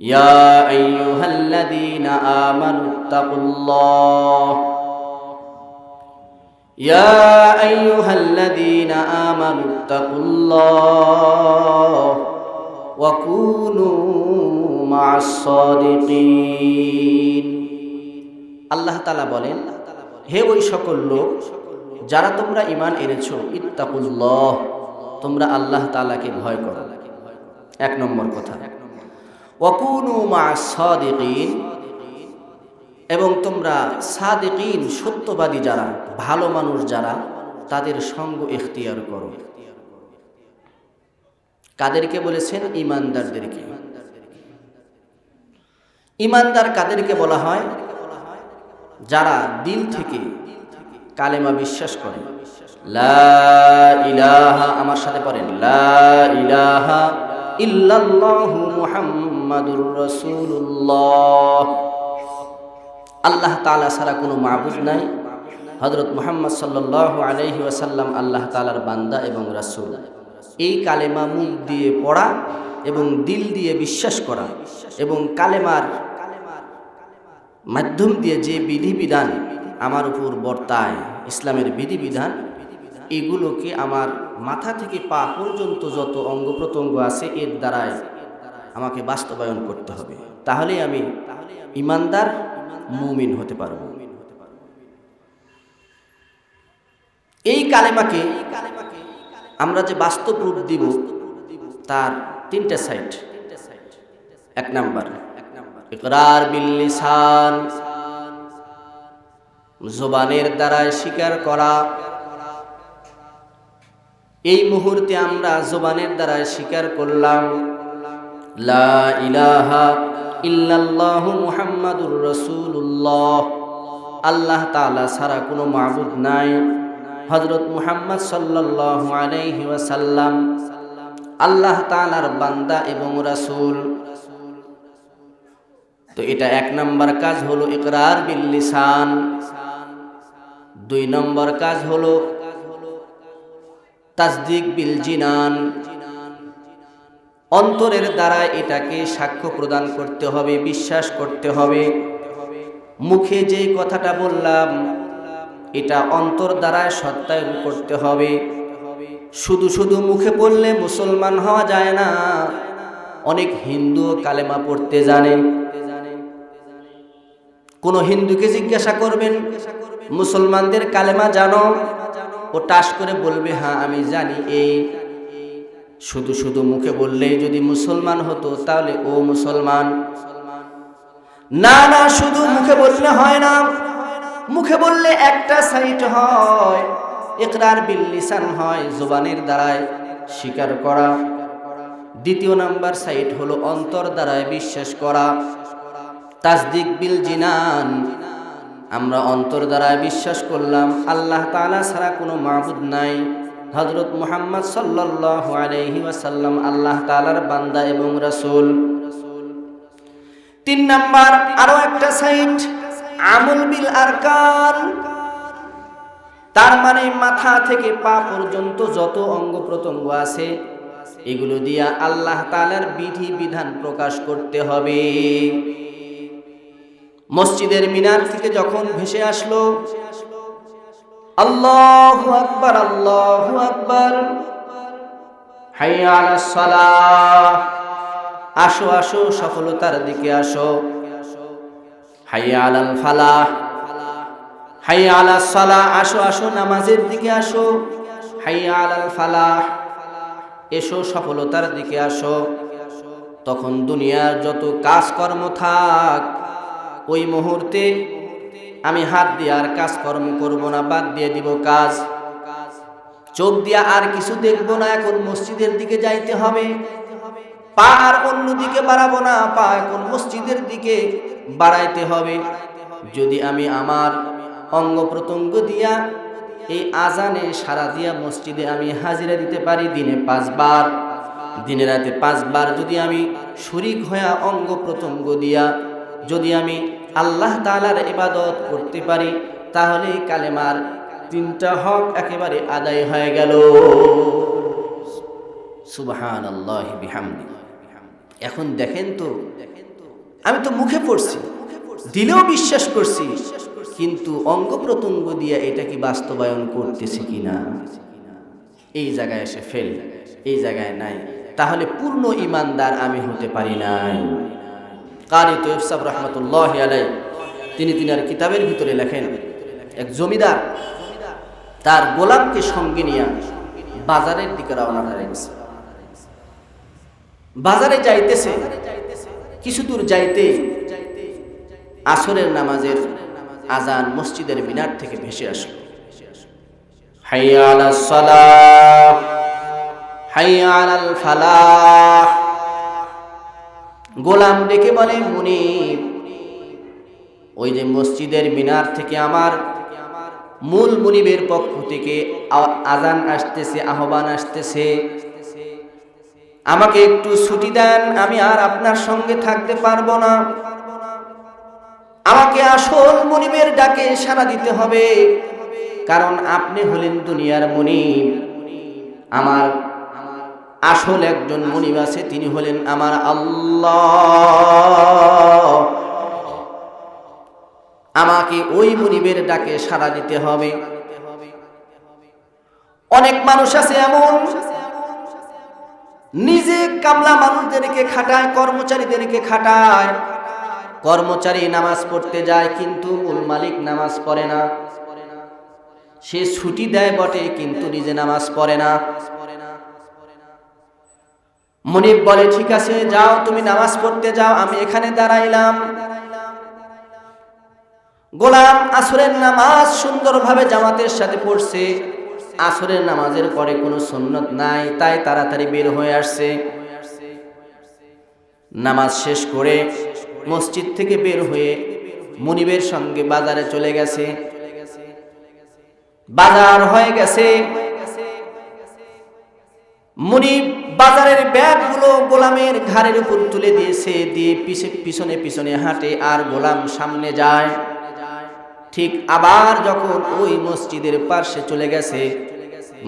يا أيها الذين آمنوا اتقوا الله يا أيها الذين آمنوا اتقوا الله وكونوا مع الصادقين আল্লাহ তালা বলেন হে ওই সকল লোক যারা তোমরা ইমান এনেছ ইত্তাকুল্লাহ তোমরা আল্লাহ তালাকে ভয় করো এক নম্বর কথা মা এবং তোমরা সাদিকিন, সত্যবাদী যারা, ভালো মানুষ যারা, তাদের সঙ্গ এখতিয়ার করো। কাদেরকে বলেছেন? ইমানদারদেরকে। ইমানদার কাদেরকে বলা হয়? যারা দিল থেকে কালেমা বিশ্বাস করে। লা ইলাহা, আমার সাথে পড়েন। লা ইলাহা ইল্লাল্লাহু মুহাম্মাদুর রাসূলুল্লাহ। আল্লাহ তাআলা ছাড়া কোনো মাবুদ নাই। হযরত মুহাম্মদ সাল্লাল্লাহু আলাইহি আল্লাহ তাআলার বান্দা এবং রাসূল। এই কালেমা মুখ দিয়ে পড়া এবং দিল দিয়ে বিশ্বাস করা এবং কালেমার মাধ্যম দিয়ে যে বিধিবিধান আমার উপর বর্তায়, ইসলামের বিধিবিধান, এগুলোকে আমার মাথা থেকে পা পর্যন্ত যত অঙ্গ প্রত্যঙ্গ আছে, এর দ্বারায় আমাকে বাস্তবায়ন করতে হবে। তাহলে আমি ইমানদার মুমিন হতে পারব। এই কালেমাকে আমরা যে বাস্তব রূপ দিব, তার তিনটা সাইড। এক নাম্বার, ইকরার বিল্লিসান জবানের দ্বারা স্বীকার করা। এই মুহূর্তে আমরা জবানের দ্বারা স্বীকার করলাম, লা ইলাহা ইল্লাল্লাহু মুহাম্মাদুর রাসূলুল্লাহ। আল্লাহ তাআলা ছাড়া কোনো মাবুদ নাই। হযরত মুহাম্মদ সাল্লাল্লাহু আলাইহি ওয়াসাল্লাম, আল্লাহ তাআলার বান্দা এবং রাসূল। তো এটা এক নম্বর কাজ হলো ইকরার বিল লিসান। দুই নম্বর কাজ হলো তাসদিক বিল জিনান। অন্তরের দ্বারা এটাকে সাক্ষ্য প্রদান করতে হবে, বিশ্বাস করতে হবে। মুখে যে কথাটা বললাম, এটা অন্তর দ্বারায় সত্যায়ন করতে হবে। শুধু শুধু মুখে পড়লে মুসলমান হওয়া যায় না। অনেক হিন্দু কালেমা পড়তে জানে। কোনো হিন্দুকে জিজ্ঞাসা করবেন, মুসলমানদের কালেমা জানো? ও টাস করে বলবে হ্যাঁ আমি জানি। এই শুধু শুধু মুখে বললেই যদি মুসলমান হতো, তাহলে ও মুসলমান। না না, শুধু মুখে বললে হয় না। মুখে বললে একটা সাইট হয় একরার বিল্লিসান হয়, জোবানের দ্বারায় স্বীকার করা। দ্বিতীয় নাম্বার সাইট হলো অন্তর দ্বারায় বিশ্বাস করা। তাসদিক বিল জিনান। আমরা অন্তর দ্বারায় বিশ্বাস করলাম, আল্লাহ তাআলা ছাড়া কোনো মাবুদ নাই। হজরত মুহাম্মদ আলাইহি ওয়াসাল্লাম আল্লাহ তাআলার বান্দা এবং রাসূল। তিন নাম্বার আরও একটা সাইট, আমল বিল আরকান। তার মানে মাথা থেকে পা পর্যন্ত যত অঙ্গ প্রত্যঙ্গ আছে, এগুলো দিয়া আল্লাহ তালার বিধি বিধান প্রকাশ করতে হবে। মসজিদের মিনার থেকে যখন ভেসে আসলো, আল্লাহ আকবার আল্লাহ আকবার। আসো আসো, সফলতার দিকে আসো। হাইয়া আলাল ফালাহ। হাইয়া আলা সালাহ। আসো আসো, নামাজের দিকে আসো। হাইয়া আলাল ফালাহ। এসো, সফলতার দিকে আসো। তখন দুনিয়ার যত কাজকর্ম থাক ওই মুহূর্তে আমি হাত দিয়ে আর কাজকর্ম করব না, বাদ দিয়ে দিব কাজ। চোখ দিয়া আর কিছু দেখব না, এখন মসজিদের দিকে যাইতে হবে। পা আর অন্য দিকে বাড়াবো না, পা এখন মসজিদের দিকে বাড়াইতে হবে। যদি আমি আমার অঙ্গ প্রত্যঙ্গ দিয়া এই আজানে সারা দিয়া মসজিদে আমি হাজিরা দিতে পারি দিনে পাঁচবার, দিনে রাতে পাঁচবার, যদি আমি শরিক হইয়া অঙ্গ প্রত্যঙ্গ দিয়া যদি আমি আল্লাহ তালার ইবাদত করতে পারি, তাহলে কালেমার তিনটা হক একেবারে আদায় হয়ে গেল। সুবহান আল্লাহ বিহামদি। এখন দেখেন তো, আমি তো মুখে পড়ছি, দিলেও বিশ্বাস করছি, কিন্তু অঙ্গ প্রত্যঙ্গ দিয়ে এটা কি বাস্তবায়ন করতেছি কিনা? এই জায়গায় এসে ফেল এই জায়গায় নাই। তাহলে পূর্ণ ইমানদার আমি হতে পারি নাই। কারি তো ইফসাব রহমতুল্লাহ আলাই তিনি তিনার কিতাবের ভিতরে লেখেন, এক জমিদার তার গোলামকে সঙ্গে নিয়ে বাজারের দিকে রওনা হয়ে গেছে বাজারে যাইতেছে, কিছু দূর যাইতে আসরের নামাজের আজান মসজিদের মিনার থেকে ভেসে আসলো। হাইয়া আলাস সালাহ, হাইয়া আলাল ফালাহ গোলাম ডেকে বলে মুনিব ওই যে মসজিদের মিনার থেকে আমার মূল মুনিবের পক্ষ থেকে আজান আসতেছে, আহ্বান আসতেছে। আমাকে একটু ছুটি দেন, আমি আর আপনার সঙ্গে থাকতে পারব না। আমাকে আসল মনিবের ডাকে সাড়া দিতে হবে, কারণ আপনি হলেন দুনিয়ার মনিব। আমার আসল একজন মনিব আছে তিনি হলেন আমার আল্লাহ। আমাকে ওই মনিবের ডাকে সাড়া দিতে হবে। অনেক মানুষ আছে এমন। নিজে কামলা মানুষদেরকে খাটায়, কর্মচারীদেরকে খাটায়। কর্মচারী নামাজ পড়তে যায়, কিন্তু মূল মালিক নামাজ পড়ে না। সে ছুটি দেয় বটে, কিন্তু নিজে নামাজ পড়ে না। মনিব বলে, ঠিক আছে, যাও, তুমি নামাজ পড়তে যাও, আমি এখানে দাঁড়াইলাম। গোলাম আসরের নামাজ সুন্দরভাবে জামাতের সাথে পড়ছে। আসরের নামাজের পরে কোনো সুন্নত নাই, তাই তাড়াতাড়ি বের হয়ে আসছে। নামাজ শেষ করে মসজিদ থেকে বের হয়ে মনিবের সঙ্গে বাজারে চলে গেছে। বাজার হয়ে গেছে। মুনিব বাজারের ব্যাগগুলো গোলামের ঘাড়ের উপর তুলে দিয়েছে, দিয়ে পিছে, পিছনে পিছনে হাঁটে আর গোলাম সামনে যায়। ঠিক আবার যখন ওই মসজিদের পার্শ্বে চলে গেছে,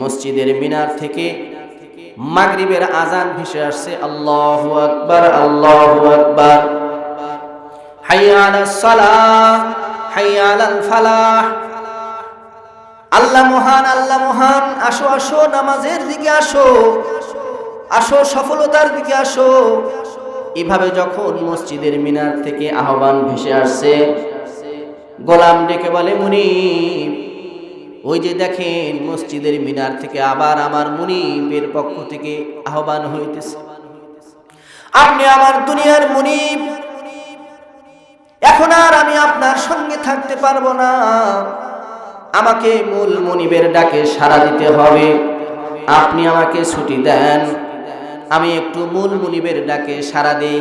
মসজিদের মিনার থেকে মাগরিবের আজান ভেসে আসছে, আল্লাহ আকবার আল্লাহ আকবার। আল্লাহ মহান আল্লাহ মহান, আসো আসো, নামাজের দিকে আসো। আসো, সফলতার দিকে আসো। এভাবে যখন মসজিদের মিনার থেকে আহ্বান ভেসে আসছে, গোলাম ডেকে বলে, মুনিব, ওই যে দেখেন মসজিদের মিনার থেকে আবার আমার মুনিবের পক্ষ থেকে আহ্বান হইতেছে। আপনি আমার দুনিয়ার মুনিব। এখন আর আমি আপনার সঙ্গে থাকতে পারব না। আমাকে মূল মনিবের ডাকে সাড়া দিতে হবে। আপনি আমাকে ছুটি দেন। আমি একটু মূল মনিবের ডাকে সাড়া দেই।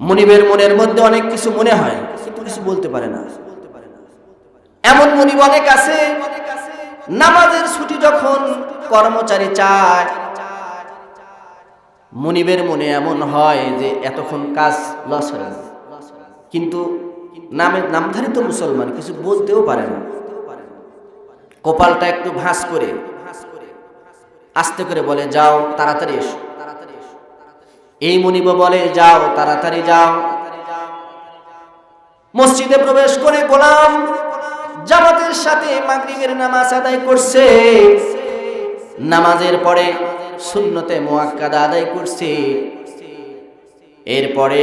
মনিবের মনের মধ্যে অনেক কিছু মনে হয়, কিন্তু কিছু বলতে পারে না। এমন মনিব অনেক আছে, নামাজের ছুটি যখন কর্মচারী চায়, মনিবের মনে এমন হয় যে এতক্ষণ কাজ লস হয়ে। কিন্তু নামে নামধারী তো মুসলমান কিছু বলতেও পারে না। কপালটা একটু ভাঁজ করে আস্তে করে বলে, যাও, তাড়াতাড়ি এসো। এই মনিব বলে, যাও, তাড়াতাড়ি যাও। মসজিদে প্রবেশ করে গোলাম জামাতের সাথে মাগরিবের নামাজ আদায় করছে। নামাজের পরে শূন্যতে মোয়াক্কাদা আদায় করছে। এরপরে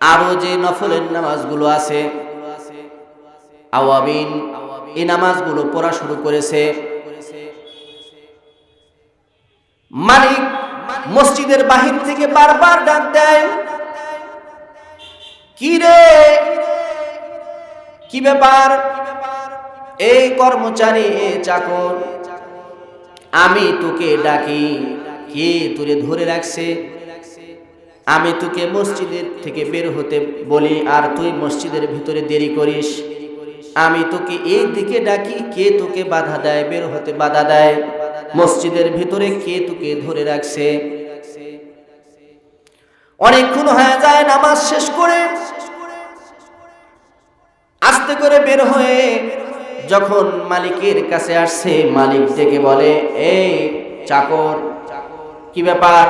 আরও যে নফলের নামাজগুলো আছে আওয়াবিন এই নামাজগুলো পড়া শুরু করেছে। মালিক মসজিদের বাহির থেকে বারবার ডাক দেয়, কি রে? কি ব্যাপার? এই কর্মচারী চাকর, আমি তোকে ডাকি। কে তোরে ধরে রাখছে? আমি তোকে মসজিদের থেকে বের হতে বলি, আর তুই মসজিদের ভিতরে দেরি করিস। আমি তোকে এই দিকে ডাকি, কে তোকে বাধা দেয়? বের হতে বাধা দেয়। মসজিদের ভিতরে কে তোকে ধরে রাখছে? অনেকক্ষণ হয়ে যায়, নামাজ শেষ করে আস্তে করে বের হয়ে যখন মালিকের কাছে আসছে, মালিক ডেকে বলে, এই চাকর, কি ব্যাপার?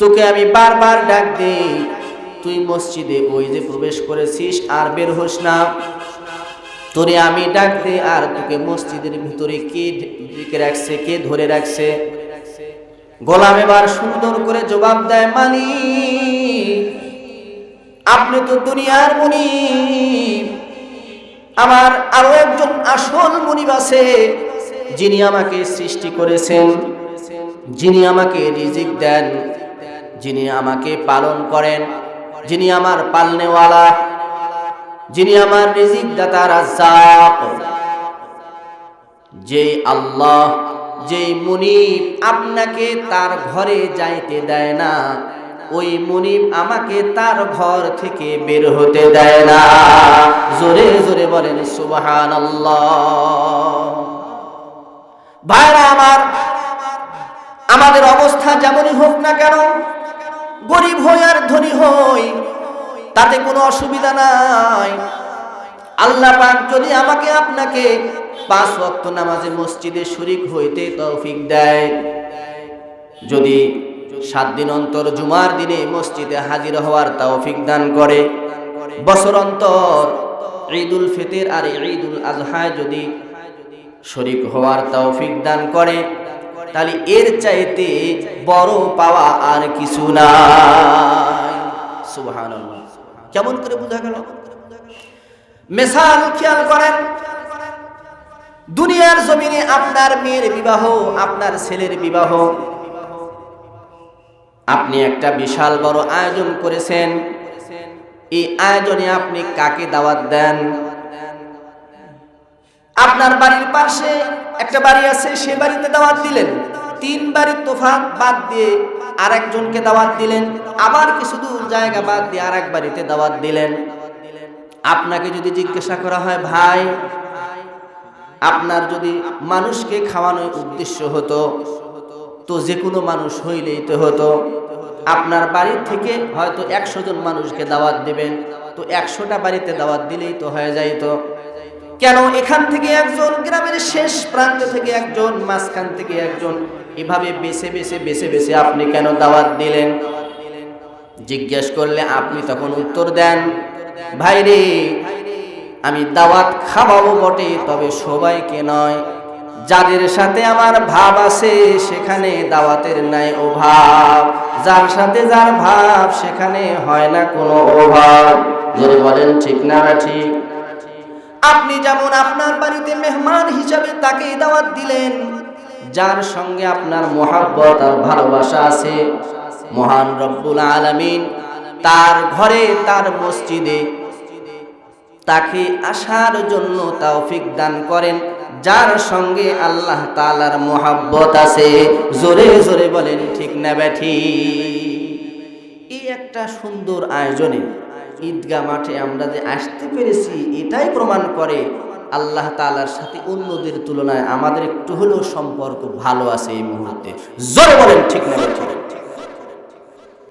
তোকে আমি বারবার ডাক দিই। তুই মসজিদে ওই যে প্রবেশ করেছিস আর বের হোস না। তোরে আমি ডাক দে আর তোকে মসজিদের ভিতরে কে ঢেকে রাখছে, কে ধরে রাখছে? গোলাম এবার সুন্দর করে জবাব দেয় মানি আপনি তো দুনিয়ার মুনি আমার আরও একজন আসল মুনিব আছে, যিনি আমাকে সৃষ্টি করেছেন, যিনি আমাকে রিজিক দেন, যিনি আমাকে পালন করেন। যিনি আমার পালনেওয়ালা, যিনি আমার রিজিক দাতা রাজ্জাক। যে আল্লাহ যে মুনিব আপনাকে তার ঘরে যাইতে দেয় না, ওই মুনিব আমাকে তার ঘর থেকে বের হতে দেয় না। জোরে জোরে বলেন সুবাহান ভাইরা আমার, আমাদের অবস্থা যেমনই হোক না কেন গরিব হই আর ধনী হই, তাতে কোনো অসুবিধা নাই। আল্লাহ পাক যদি আমাকে আপনাকে পাঁচ ওয়াক্ত নামাজে মসজিদে শরিক হইতে তৌফিক দেয়, যদি সাত দিন অন্তর জুমার দিনে মসজিদে হাজির হওয়ার তৌফিক দান করে, বছর অন্তর ঈদুল ফিতর আর ঈদুল আজহায় যদি শরিক হওয়ার তৌফিক দান করে তাহলে এর চাইতে বড় পাওয়া আর কিছু নাই। সুবহানাল্লাহ। কেমন করে বোঝা গেল? মেসাল খেয়াল করেন, দুনিয়ার জমিনে আপনার মেয়ের বিবাহ, আপনার ছেলের বিবাহ। আপনি একটা বিশাল বড় আয়োজন করেছেন। এই আয়োজনে আপনি কাকে দাওয়াত দেন? আপনার বাড়ির পাশে একটা বাড়ি আছে, সে বাড়িতে দাওয়াত দিলেন। তিন বাড়ির তোফাত বাদ দিয়ে আরেকজনকে দাওয়াত দিলেন। আবার কিছু দূর জায়গা বাদ দিয়ে আরেক বাড়িতে দাওয়াত দিলেন। আপনাকে যদি জিজ্ঞাসা করা হয়, ভাই, আপনার যদি মানুষকে খাওয়ানোর উদ্দেশ্য হতো, তো যে কোনো মানুষ হইলেই তো হতো। আপনার বাড়ির থেকে হয়তো একশো জন মানুষকে দাওয়াত দেবেন, তো একশোটা বাড়িতে দাওয়াত দিলেই তো হয়ে যাইতো। কেন এখান থেকে একজন গ্রামের শেষ প্রান্ত থেকে একজন, মাঝখান থেকে একজন? এভাবে বেছে বেছে বেছে বেছে আপনি কেন দাওয়াত দিলেন? জিজ্ঞেস করলে আপনি তখন উত্তর দেন, ভাই রে, আমি দাওয়াত খাওয়াবো বটে, তবে সবাইকে নয়। যাদের সাথে আমার ভাব আছে, সেখানে দাওয়াতের নাই অভাব। যার সাথে যার ভাব, সেখানে হয় না কোনো অভাব। যদি বলেন, ঠিক না ঠিক? আপনি যেমন আপনার বাড়িতে মেহমান হিসাবে তাকে দাওয়াত দিলেন, যার সঙ্গে আপনার মোহাব্বত আর ভালোবাসা আছে, মহান রব্বুল আলমিন তার ঘরে, তার মসজিদে তাকে আসার জন্য তৌফিক দান করেন, যার সঙ্গে আল্লাহ তালার মোহাব্বত আছে। জোরে জোরে বলেন, ঠিক না, ব্যাঠি? এই একটা সুন্দর আয়োজনে ঈদগা মাঠে আমরা যে আসতে পেরেছি, এটাই প্রমাণ করে আল্লাহ তালার সাথে অন্যদের তুলনায় আমাদের একটু হলেও সম্পর্ক ভালো আছে এই মুহূর্তে। জোরে বলেন, ঠিক না ব্যাঠি